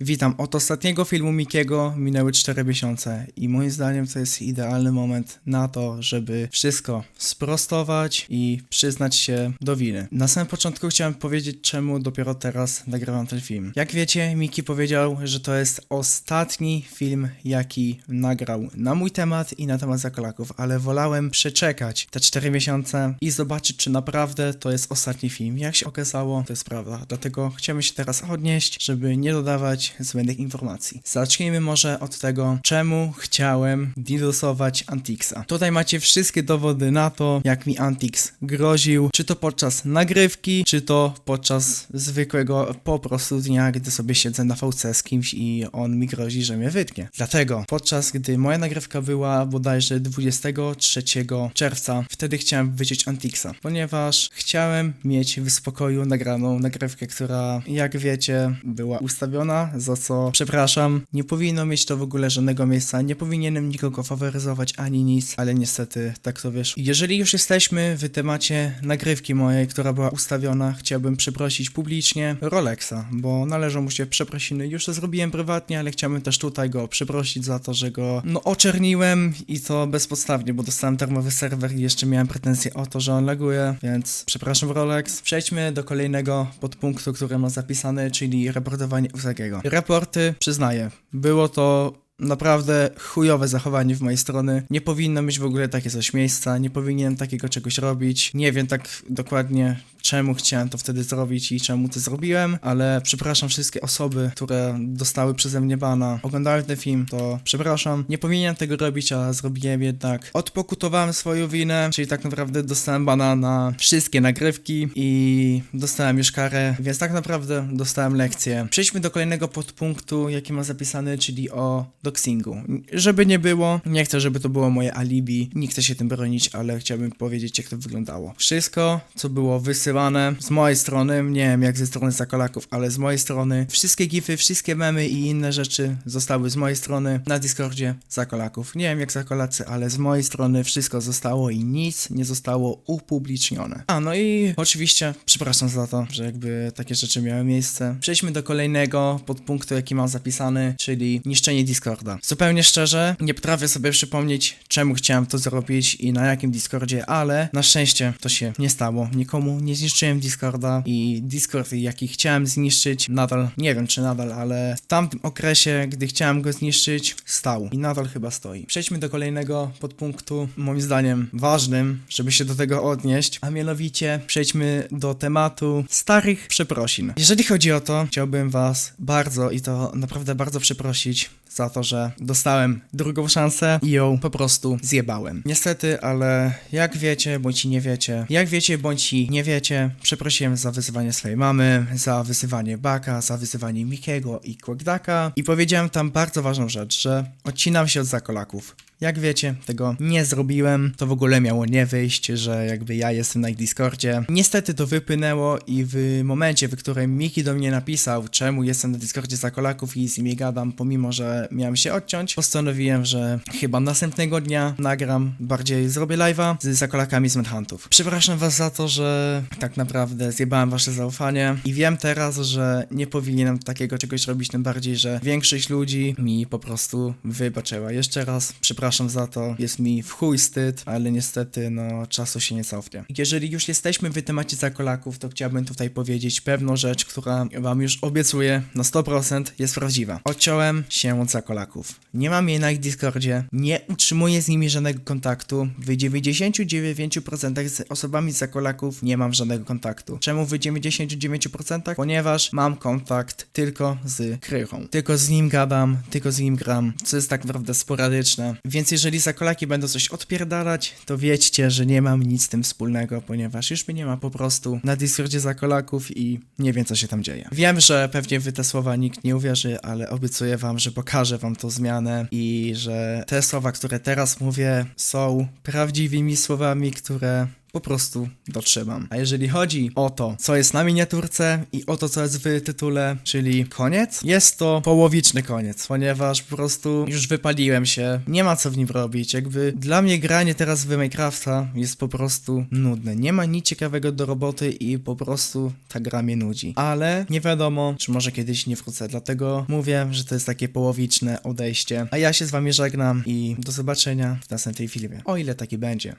Witam. Od ostatniego filmu Mikiego minęły 4 miesiące i moim zdaniem to jest idealny moment na to, żeby wszystko sprostować i przyznać się do winy. Na samym początku chciałem powiedzieć, czemu dopiero teraz nagrywam ten film. Jak wiecie, Miki powiedział, że to jest ostatni film, jaki nagrał na mój temat i na temat zakolaków, ale wolałem przeczekać te 4 miesiące i zobaczyć, czy naprawdę to jest ostatni film. Jak się okazało, to jest prawda. Dlatego chciałem się teraz odnieść, żeby nie dodawać zbędnych informacji. Zacznijmy może od tego, czemu chciałem didosować Antixa. Tutaj macie wszystkie dowody na to, jak mi Antix groził, czy to podczas nagrywki, czy to podczas zwykłego po prostu dnia, gdy sobie siedzę na VC z kimś i on mi grozi, że mnie wytnie. Dlatego podczas gdy moja nagrywka była bodajże 23 czerwca, wtedy chciałem wyciąć Antixa, ponieważ chciałem mieć w spokoju nagraną nagrywkę, która jak wiecie była ustawiona, za co przepraszam. Nie powinno mieć to w ogóle żadnego miejsca, nie powinienem nikogo faworyzować ani nic, ale niestety tak to wiesz. Jeżeli już jesteśmy w temacie nagrywki mojej, która była ustawiona, chciałbym przeprosić publicznie Rolexa, bo należą mu się przeprosiny. Już to zrobiłem prywatnie, ale chciałbym też tutaj go przeprosić za to, że go no oczerniłem i to bezpodstawnie, bo dostałem darmowy serwer i jeszcze miałem pretensje o to, że on laguje, więc przepraszam Rolex. Przejdźmy do kolejnego podpunktu, który ma zapisany, czyli raportowanie Usagiego. Raporty, przyznaję, było to naprawdę chujowe zachowanie w mojej strony. Nie powinno mieć w ogóle takie coś miejsca, nie powinienem takiego czegoś robić. Nie wiem tak dokładnie czemu chciałem to wtedy zrobić i czemu to zrobiłem, ale przepraszam wszystkie osoby, które dostały przeze mnie bana, oglądały ten film, to przepraszam. Nie powinienem tego robić, a zrobiłem jednak. Odpokutowałem swoją winę, czyli tak naprawdę dostałem bana na wszystkie nagrywki i dostałem już karę, więc tak naprawdę dostałem lekcję. Przejdźmy do kolejnego podpunktu, jaki ma zapisany, czyli o doxingu. Żeby nie było, nie chcę, żeby to było moje alibi, nie chcę się tym bronić, ale chciałbym powiedzieć, jak to wyglądało. Wszystko, co było wysyłane z mojej strony, nie wiem jak ze strony Zakolaków, ale z mojej strony, wszystkie gify, wszystkie memy i inne rzeczy zostały z mojej strony na Discordzie Zakolaków. Nie wiem jak Zakolacy, ale z mojej strony wszystko zostało i nic nie zostało upublicznione. A, no i oczywiście przepraszam za to, że jakby takie rzeczy miały miejsce. Przejdźmy do kolejnego podpunktu, jaki mam zapisany, czyli niszczenie Discorda. Zupełnie szczerze, nie potrafię sobie przypomnieć, czemu chciałem to zrobić i na jakim Discordzie, ale na szczęście to się nie stało. Nikomu nie zniszczyłem Discorda i Discord, jaki chciałem zniszczyć, nadal, nie wiem czy nadal, ale w tamtym okresie, gdy chciałem go zniszczyć, stał i nadal chyba stoi. Przejdźmy do kolejnego podpunktu, moim zdaniem ważnym, żeby się do tego odnieść, a mianowicie przejdźmy do tematu starych przeprosin. Jeżeli chodzi o to, chciałbym was bardzo i to naprawdę bardzo przeprosić za to, że dostałem drugą szansę i ją po prostu zjebałem. Niestety, ale jak wiecie, bądź nie wiecie, jak wiecie, bądź nie wiecie, przeprosiłem za wyzywanie swojej mamy, za wyzywanie Baka, za wyzywanie Mikiego i Quackdaka i powiedziałem tam bardzo ważną rzecz, że odcinam się od zakolaków. Jak wiecie, tego nie zrobiłem, to w ogóle miało nie wyjść, że jakby ja jestem na Discordzie. Niestety to wypłynęło i w momencie, w którym Miki do mnie napisał, czemu jestem na Discordzie Zakolaków i z nimi gadam, pomimo, że miałem się odciąć, postanowiłem, że chyba następnego dnia nagram, bardziej zrobię live'a z Zakolakami z Manhuntów. Przepraszam was za to, że tak naprawdę zjebałem wasze zaufanie i wiem teraz, że nie powinienem takiego czegoś robić, tym bardziej, że większość ludzi mi po prostu wybaczyła. Jeszcze raz przepraszam za to, jest mi w chuj wstyd, ale niestety no czasu się nie cofnie. Jeżeli już jesteśmy w temacie zakolaków, to chciałbym tutaj powiedzieć pewną rzecz, która wam już obiecuję na 100% jest prawdziwa. Odciąłem się od zakolaków. Nie mam jej na ich Discordzie, nie utrzymuję z nimi żadnego kontaktu. W 99% z osobami z zakolaków nie mam żadnego kontaktu. Czemu w 99%? Ponieważ mam kontakt tylko z Krychą. Tylko z nim gadam, tylko z nim gram, co jest tak naprawdę sporadyczne. Więc jeżeli zakolaki będą coś odpierdalać, to wiedzcie, że nie mam nic z tym wspólnego, ponieważ już mnie nie ma po prostu na Discordzie zakolaków i nie wiem, co się tam dzieje. Wiem, że pewnie wy te słowa nikt nie uwierzy, ale obiecuję wam, że pokażę wam tą zmianę i że te słowa, które teraz mówię, są prawdziwymi słowami, które po prostu dotrzymam. A jeżeli chodzi o to, co jest na miniaturce i o to, co jest w tytule, czyli koniec, jest to połowiczny koniec, ponieważ po prostu już wypaliłem się, nie ma co w nim robić, jakby dla mnie granie teraz w Minecrafta jest po prostu nudne, nie ma nic ciekawego do roboty i po prostu ta gra mnie nudzi, ale nie wiadomo, czy może kiedyś nie wrócę, dlatego mówię, że to jest takie połowiczne odejście, a ja się z wami żegnam i do zobaczenia w następnej filmie, o ile taki będzie.